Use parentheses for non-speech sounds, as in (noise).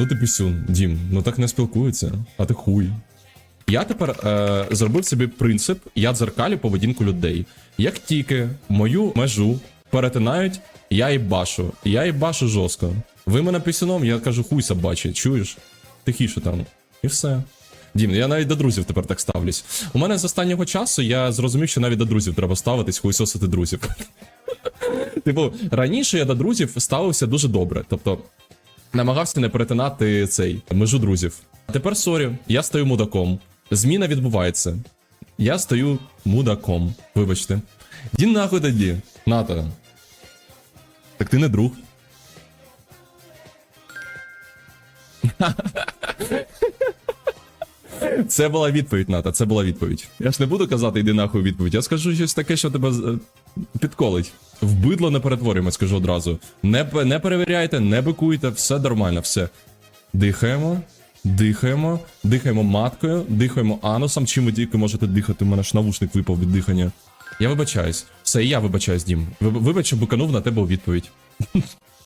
Ну ти пісюн, Дім, ну так не спілкуються, а ти хуй. Я тепер е, зробив собі принцип, я дзеркалю поведінку людей. Як тільки мою межу перетинають, я їй башу. Я їй башу жорстко. Ви мене пісюном, я кажу, хуй собачий, чуєш? Тихіше там. І все. Дім, я навіть до друзів тепер так ставлюсь. У мене з останнього часу я зрозумів, що навіть до друзів треба ставитись, хуйсосити друзів. (laughs) Типу, раніше я до друзів ставився дуже добре. Тобто, намагався не перетинати цей межу друзів. А тепер сорі, я стаю мудаком. Зміна відбувається. Я стаю мудаком. Вибачте. Ді нахуй тоді. Ната. Так ти не друг. (laughs) Це була відповідь, Ната, це була відповідь. Я ж не буду казати, йди нахуй відповідь. Я скажу щось таке, що тебе е, підколить. В бидло не перетворюємо, скажу одразу. Не, не перевіряйте, не бикуйте, все нормально, все. Дихаємо, дихаємо, дихаємо маткою, дихаємо анусом. Чим ви тільки можете дихати? У мене ж навушник випав від дихання. Я вибачаюсь. Все, я вибачаюсь, Дім. Вибач, що биканув на тебе у відповідь.